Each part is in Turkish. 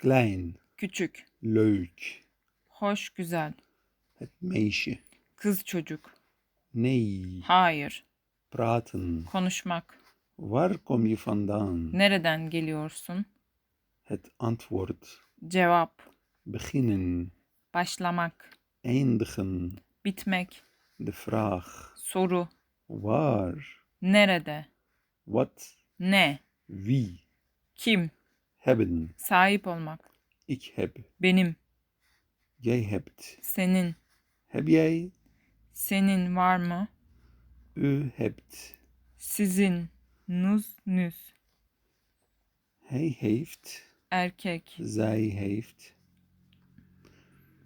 Klein, küçük, leuk. hoş, güzel, Het meisje. kız çocuk, Nee, hayır, praten. konuşmak, Waar kom je vandaan? nereden geliyorsun, Het antwoord. cevap, Beginnen. başlamak, Eindigen. bitmek, De vraag. soru, Waar? nerede, Wat? ne, Wie? kim, Hebben. sahip olmak, Ik heb. benim, Jij hebt. senin, Heb jij? senin var mı, U hebt. sizin, nuz, nüz, Hij heeft. erkek, Zij heeft.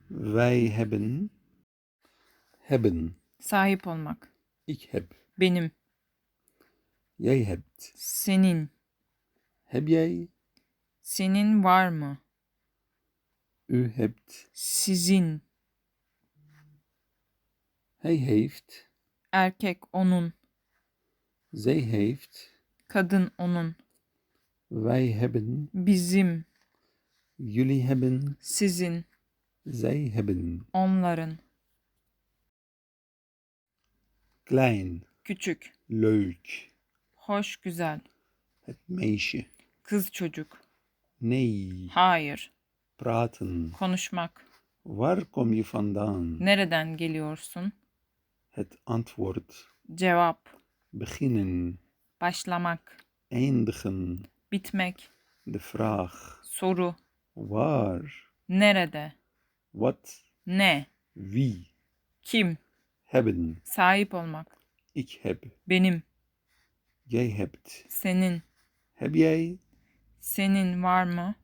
Wij hebben. Hebben. sahip olmak, Ik heb. benim, Jij hebt. senin, Heb jij? Senin var mı, U hebt. sizin, Hij heeft. erkek onun, Zij heeft. kadın onun, Wij hebben. bizim, Jullie hebben. sizin, Zij hebben. onların, Klein. küçük, Leuk. hoş, güzel, Het meisje. kız çocuk, Nee. hayır, Praten. konuşmak, Waar kom je vandaan? nereden geliyorsun, Het antwoord. cevap, Beginnen. başlamak, Eindigen. bitmek, De vraag. soru, Waar? nerede, Wat? ne, Wie? kim, Hebben. sahip olmak, Ik heb. benim, Jij hebt. senin, Heb jij? Senin var mı,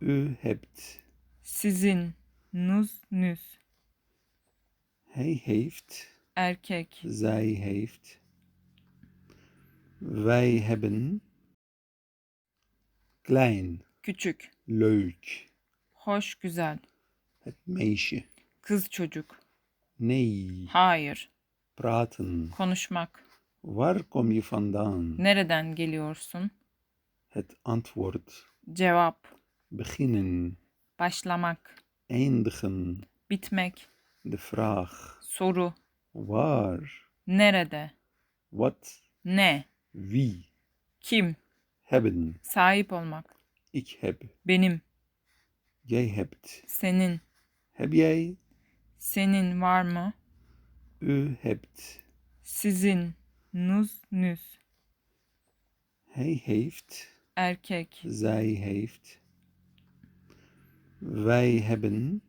U hebt. sizin, nuz, nüz, Hij heeft. er- erkek, Zij heeft. Wij hebben. Klein. küçük, Leuk. hoş, güzel, Het meisje. kız çocuk, Nee. hayır, Praten. konuşmak, Waar kom je vandaan? nereden geliyorsun, Het antwoord. cevap, Beginnen. başlamak, Eindigen. bitmek, De vraag. soru, Waar? nerede, Wat? ne, Wie? kim, Hebben. sahip olmak, Ik heb. benim, Jij hebt. senin, Heb jij? senin var mı, U hebt. sizin, nuz, nüz, Hij heeft. Erkek, Zij heeft. Wij hebben.